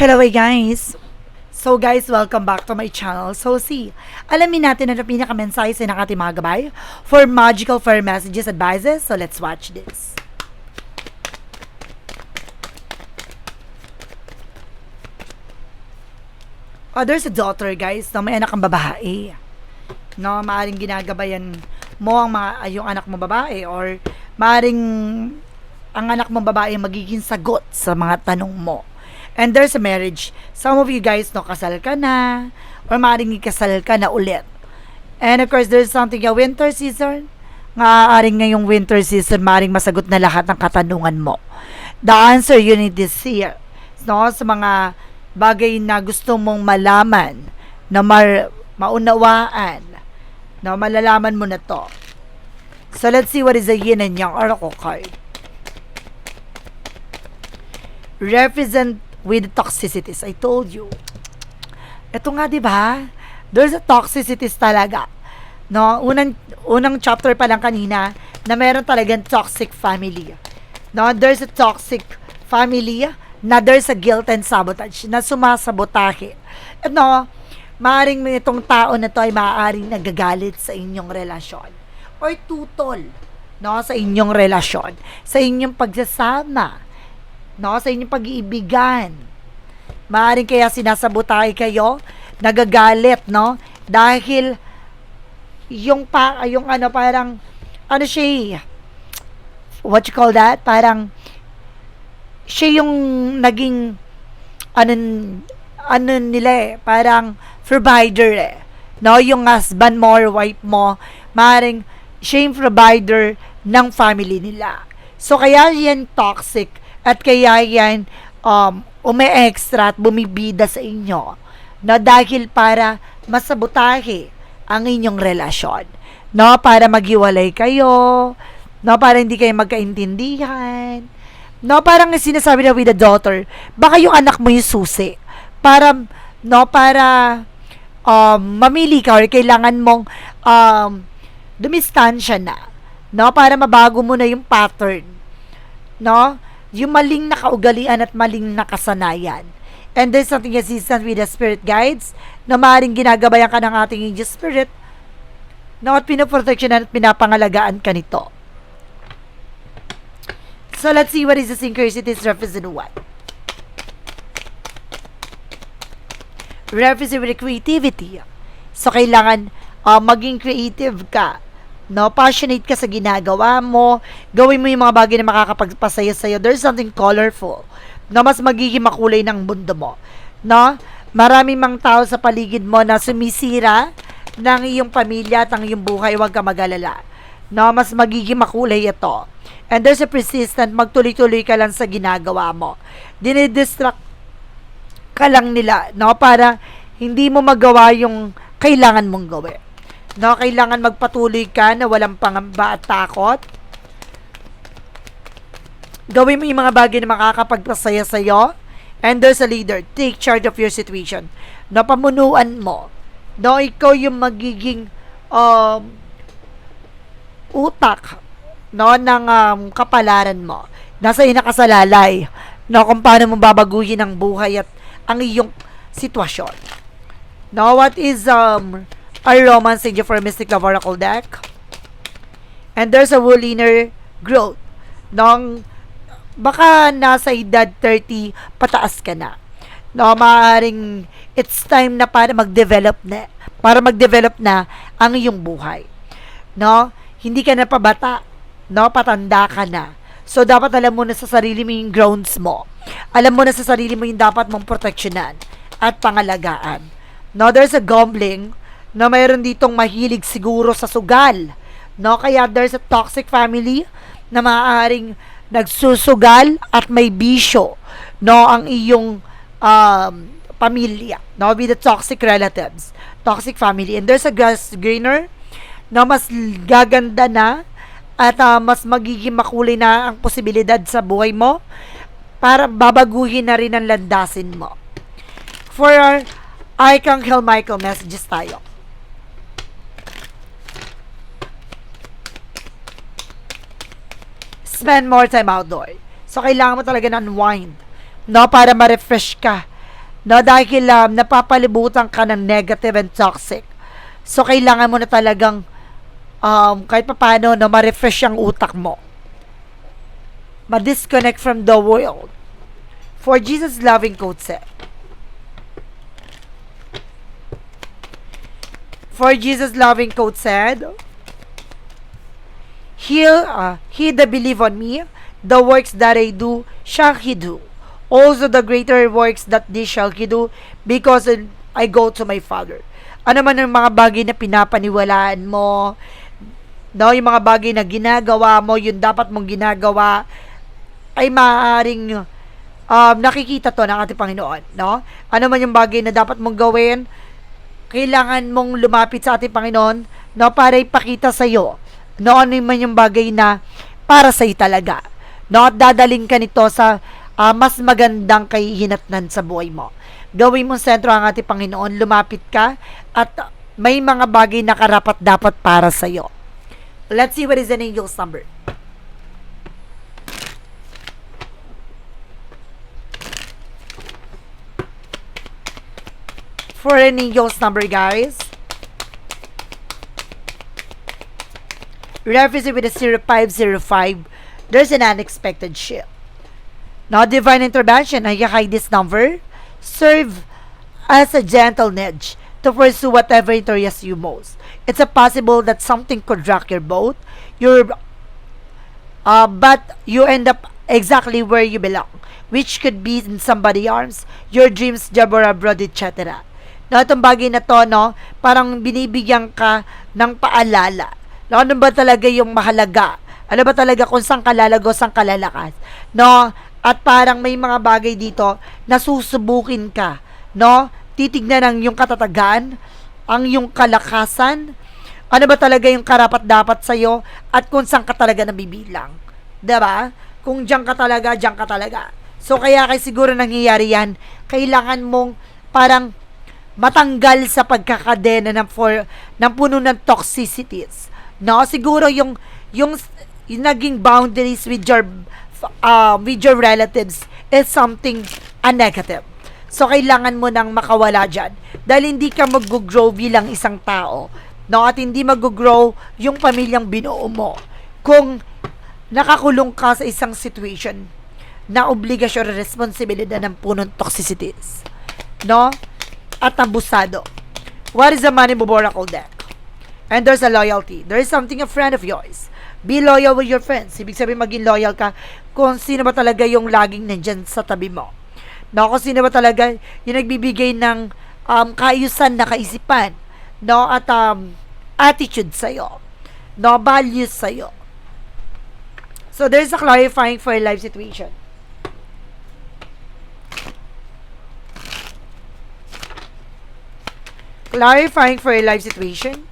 Hello guys! So guys, welcome back to my channel. So see, alamin natin ano pinaka-mensahe sa ng ating mga gabay for magical fire messages advices. So let's watch this. Oh, there's a daughter guys na may anak ang babae. No, maaring ginagabayan mo ang mga yung anak mo babae or maaring ang anak mo babae ang magiging sagot sa mga tanong mo. And there's a marriage. Some of you guys, no, kasal ka na, or maaaring ikasal ka na ulit. And of course, there's something a winter season. Nga aaring ngayong winter season, maaaring masagot na lahat ng katanungan mo. The answer you need is here. No, sa mga bagay na gusto mong malaman, na mar, maunawaan, na malalaman mo na to. So let's see what is the yin and yang oracle card. represent with toxicities. I told you. Ito nga, di ba? There's a toxicities talaga. No, unang unang chapter pa lang kanina na meron talagang toxic family. No, there's a toxic family na there's a guilt and sabotage na sumasabotahe. At no, maaring itong tao na to ay maaaring nagagalit sa inyong relasyon or tutol no sa inyong relasyon, sa inyong pagsasama, no, sa inyong pag-iibigan. Maaring kaya sinasabotahe kayo, nagagalit, no? Dahil yung pa yung ano parang ano siya what you call that? Parang siya yung naging ano ano nila eh, parang provider eh. No, yung husband mo or wife mo, maring siya yung provider ng family nila. So, kaya yan toxic at kaya yan um, umi-extra at bumibida sa inyo na dahil para masabotahe ang inyong relasyon. No, para maghiwalay kayo, no, para hindi kayo magkaintindihan. No, parang sinasabi na with the daughter, baka yung anak mo yung susi. Para, no, para um, mamili ka or kailangan mong um, dumistansya na. No, para mabago mo na yung pattern. No, yung maling na kaugalian at maling na kasanayan. And there's something assistant with the spirit guides na maaaring ginagabayan ka ng ating angel spirit na at pinoproteksyonan at pinapangalagaan ka nito. So let's see what is the synchronicities represent what. Represent with creativity. So kailangan uh, maging creative ka no, passionate ka sa ginagawa mo, gawin mo yung mga bagay na makakapagpasaya sa'yo. There's something colorful na mas magiging makulay ng mundo mo. No? Marami mang tao sa paligid mo na sumisira ng iyong pamilya at ang iyong buhay, huwag ka mag-alala. No? Mas magiging makulay ito. And there's a persistent, magtuloy-tuloy ka lang sa ginagawa mo. Dinidistract ka lang nila, no? Para hindi mo magawa yung kailangan mong gawin. No, kailangan magpatuloy ka na walang pangamba at takot. Gawin mo yung mga bagay na makakapagpasaya sa'yo. And there's a leader. Take charge of your situation. No, pamunuan mo. No, ikaw yung magiging um, utak no, ng um, kapalaran mo. Nasa inakasalalay. No, kung paano mo babaguhin ang buhay at ang iyong sitwasyon. No, what is um, a romance angel for mystic love oracle deck. And there's a Wooliner growth. Nung baka nasa edad 30, pataas ka na. No, maaaring it's time na para mag-develop na para mag-develop na ang iyong buhay. No? Hindi ka na pabata. No, patanda ka na. So, dapat alam mo na sa sarili mo yung grounds mo. Alam mo na sa sarili mo yung dapat mong proteksyonan at pangalagaan. No, there's a gambling na mayroon ditong mahilig siguro sa sugal. No? Kaya there's a toxic family na maaaring nagsusugal at may bisyo no ang iyong um, pamilya no with the toxic relatives toxic family and there's a grass greener na mas gaganda na at uh, mas magiging makulay na ang posibilidad sa buhay mo para babaguhin na rin ang landasin mo for our Archangel Michael messages tayo spend more time outdoor. So, kailangan mo talaga na unwind. No? Para ma-refresh ka. No, dahil um, napapalibutan ka ng negative and toxic. So, kailangan mo na talagang um, kahit pa paano, no, ma-refresh ang utak mo. Ma-disconnect from the world. For Jesus' loving said, For Jesus' loving quote said, He, uh, he that believe on me, the works that I do, shall he do. Also the greater works that this shall he do, because I go to my Father. Ano man ang mga bagay na pinapaniwalaan mo, no, yung mga bagay na ginagawa mo, yung dapat mong ginagawa, ay maaaring um, nakikita to ng ating Panginoon, no? Ano man yung bagay na dapat mong gawin, kailangan mong lumapit sa ating Panginoon, no, para ipakita sa iyo, no, ano man yung bagay na para sa iyo talaga. No, at dadaling ka nito sa ah, mas magandang kahihinatnan sa buhay mo. Gawin mong sentro ang ating Panginoon, lumapit ka, at may mga bagay na karapat dapat para sa iyo. Let's see what is an angel's number. For an angel's number, guys. Referencing with a 0505, there's an unexpected shift. Now, divine intervention, high this number, serve as a gentle nudge to pursue whatever interests you most. It's a possible that something could rock your boat, your, uh, but you end up exactly where you belong, which could be in somebody's arms, your dreams, job or abroad, etc. No, itong bagay na to, no, parang binibigyan ka ng paalala. No, ano ba talaga yung mahalaga? Ano ba talaga kung saan ka lalago, saan ka lalakas? No, at parang may mga bagay dito na susubukin ka. No, titignan ang yung katatagan, ang yung kalakasan, ano ba talaga yung karapat dapat sa'yo, at kung saan ka talaga nabibilang. ba? Kung diyan ka talaga, diyan ka talaga. So, kaya kay siguro nangyayari yan, kailangan mong parang matanggal sa pagkakadena ng for ng puno ng toxicities. No, siguro yung yung, yung naging boundaries with your uh, with your relatives is something a negative. So kailangan mo nang makawala diyan dahil hindi ka mag-grow bilang isang tao. No, at hindi mag-grow yung pamilyang binuo mo. Kung nakakulong ka sa isang situation na obligasyon at responsibilidad ng punong toxicities. No? at abusado. What is the money Oracle deck? And there's a loyalty. There is something a friend of yours. Be loyal with your friends. Ibig sabihin maging loyal ka kung sino ba talaga yung laging nandyan sa tabi mo. No, kung sino ba talaga yung nagbibigay ng um, kaayusan na kaisipan. No, at um, attitude sa'yo. No, values sa'yo. So, there's a clarifying for your life situation. clarifying for your life situation.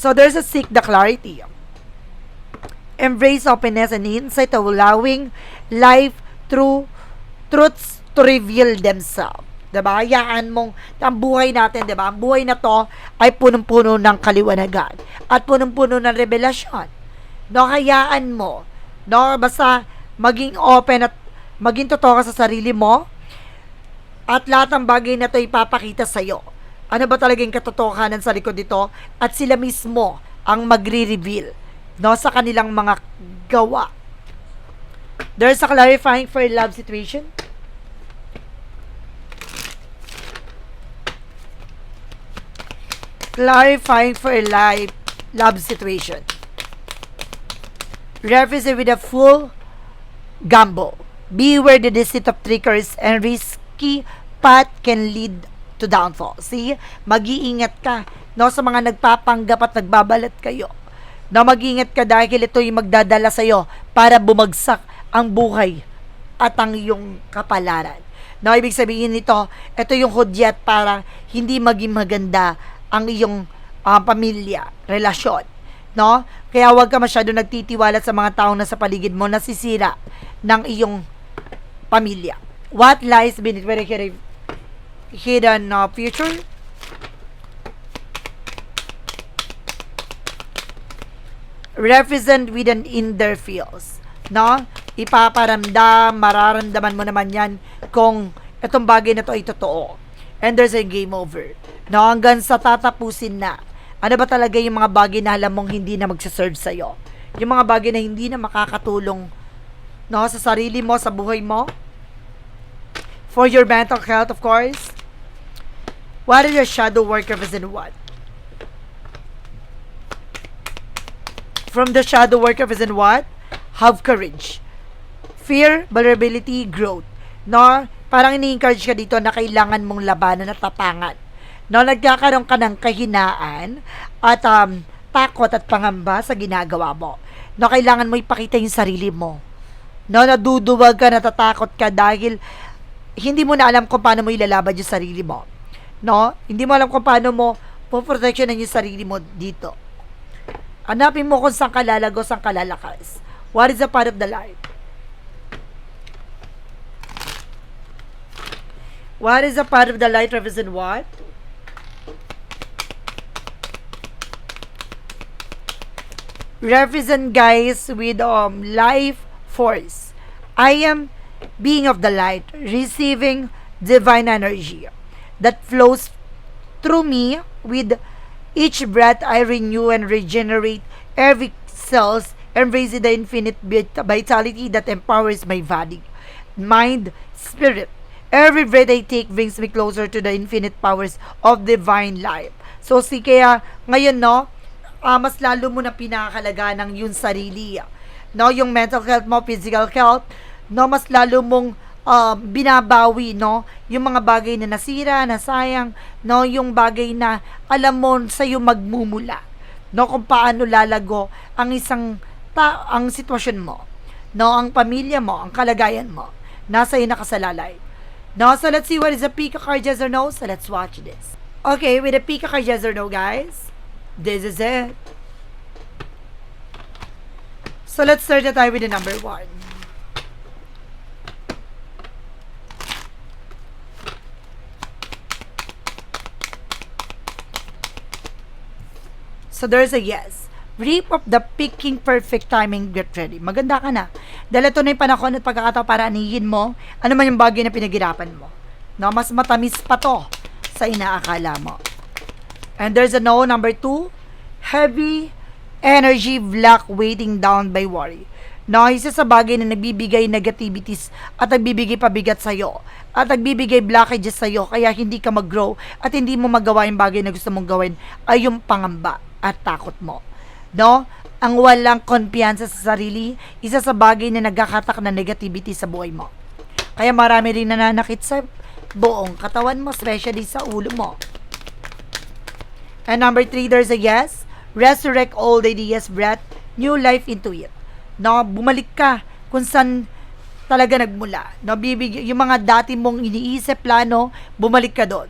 So there's a seek the clarity. Embrace openness and insight of allowing life through truths to reveal themselves. Diba? Hayaan mong, ang buhay natin, diba? Ang buhay na to ay punong-puno ng kaliwanagan at punong-puno ng revelasyon. No, hayaan mo. No, basta maging open at maging totoo ka sa sarili mo, at lahat ng bagay na ito ipapakita sa iyo. Ano ba talagang katotohanan sa likod dito? At sila mismo ang magre-reveal no, sa kanilang mga gawa. There's a clarifying for love situation. Clarifying for a life love situation. Reference with a full gamble. Beware the deceit of trickers and risky path can lead to downfall. See? Mag-iingat ka no, sa mga nagpapanggap at nagbabalat kayo. Na mag-iingat ka dahil ito yung magdadala sa iyo para bumagsak ang buhay at ang iyong kapalaran. No, ibig sabihin nito, ito yung hudyat para hindi maging maganda ang iyong uh, pamilya, relasyon. No? Kaya huwag ka masyado nagtitiwala sa mga taong nasa paligid mo na sisira ng iyong pamilya. What lies beneath very hidden uh, future. Represent with an in their fields. No? ipaparamdam, mararamdaman mo naman yan kung itong bagay na to ay totoo. And there's a game over. No, hanggang sa tatapusin na. Ano ba talaga yung mga bagay na alam mong hindi na magsaserve sa'yo? Yung mga bagay na hindi na makakatulong no, sa sarili mo, sa buhay mo? For your mental health, of course. What is your shadow work represent what? From the shadow work represent what? Have courage. Fear, vulnerability, growth. No? Parang ini-encourage ka dito na kailangan mong labanan at tapangan. No, nagkakaroon ka ng kahinaan at um, takot at pangamba sa ginagawa mo. No, kailangan mo ipakita yung sarili mo. No, naduduwag ka, natatakot ka dahil hindi mo na alam kung paano mo ilalaban yung sarili mo. No? Hindi mo alam kung paano mo poprotectionan yung sarili mo dito. Hanapin mo kung saan ka lalago, saan ka lalakas. What is the part of the life? What is the part of the light represent what? Represent guys with um life force. I am being of the light, receiving divine energy that flows through me with each breath I renew and regenerate every cells embracing the infinite vit- vitality that empowers my body, mind, spirit. Every breath I take brings me closer to the infinite powers of divine life. So, si kaya ngayon, no, ah, mas lalo mo na pinakalaga ng yung sarili. No, yung mental health mo, physical health, no, mas lalo mong ah, binabawi, no, yung mga bagay na nasira, nasayang, no, yung bagay na alam mo sa iyo magmumula. No, kung paano lalago ang isang ta ang sitwasyon mo. No, ang pamilya mo, ang kalagayan mo. Nasa iyo nakasalalay. No, so let's see what is a Pika card, yes or no. So let's watch this. Okay, with a Pika card, yes or no, guys. This is it. So let's start the time with the number one. So there's a yes. Reap of the picking perfect timing, get ready. Maganda ka na. Dahil ito na yung panahon at pagkakataon para anihin mo ano man yung bagay na pinaghirapan mo. No, mas matamis pa to sa inaakala mo. And there's a no, number two, heavy energy black weighting down by worry. No, isa sa bagay na nagbibigay negativities at nagbibigay pabigat sa'yo at nagbibigay blockages sa'yo kaya hindi ka mag-grow at hindi mo magawa yung bagay na gusto mong gawin ay yung pangamba at takot mo. No? Ang walang kumpiyansa sa sarili, isa sa bagay na nagkakatak na negativity sa buhay mo. Kaya marami rin nananakit sa buong katawan mo, especially sa ulo mo. And number three, there's a yes. Resurrect old ideas, breath, new life into it. No, bumalik ka kung saan talaga nagmula. No, bibig yung mga dati mong iniisip, plano, bumalik ka doon.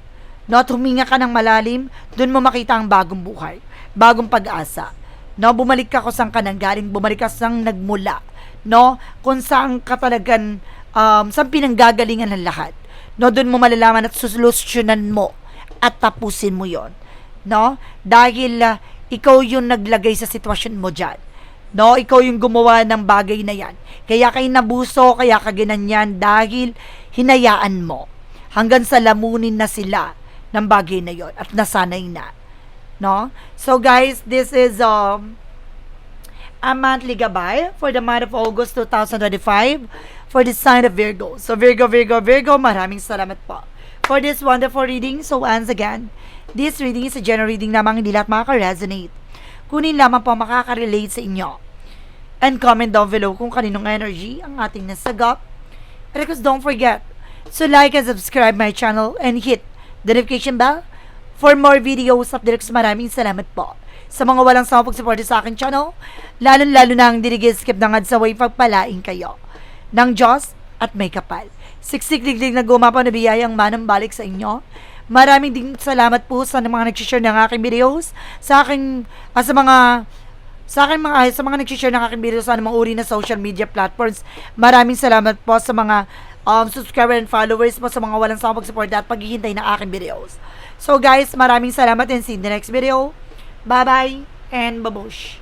No, at huminga ka ng malalim, doon mo makita ang bagong buhay, bagong pag-asa. No, bumalik ka kung saan ka nanggaling, bumalik ka saan nagmula. No, kung saan ka talagang, um, saan pinanggagalingan ng lahat. No, doon mo malalaman at susolusyonan mo at tapusin mo yon no? Dahil uh, ikaw yung naglagay sa sitwasyon mo dyan. No, ikaw yung gumawa ng bagay na yan. Kaya kay nabuso, kaya ka ginanyan dahil hinayaan mo hanggang sa lamunin na sila ng bagay na yon at nasanay na. No? So guys, this is um a monthly gabay for the month of August 2025 for the sign of Virgo. So Virgo, Virgo, Virgo, maraming salamat po for this wonderful reading. So once again, this reading is a general reading lamang hindi lahat makaka-resonate. Kunin lamang po makaka-relate sa inyo. And comment down below kung kaninong energy ang ating nasagap. And don't forget to like and subscribe my channel and hit the notification bell for more videos updates. Maraming salamat po sa mga walang sawang pagsuporta sa aking channel, lalo-lalo na ang dirigis skip ng sa way pagpalain kayo ng Diyos at may kapal. Siksik-liglig na gumapaw na biyayang manang balik sa inyo. Maraming din salamat po sa mga nag-share ng aking videos, sa aking, ah, sa mga sa akin mga sa mga nag-share ng aking videos sa mga uri na social media platforms. Maraming salamat po sa mga um, subscriber and followers po sa mga walang sawang pagsuporta at paghihintay ng aking videos. So guys, maraming salamat and see you in the next video. Bye-bye and babush!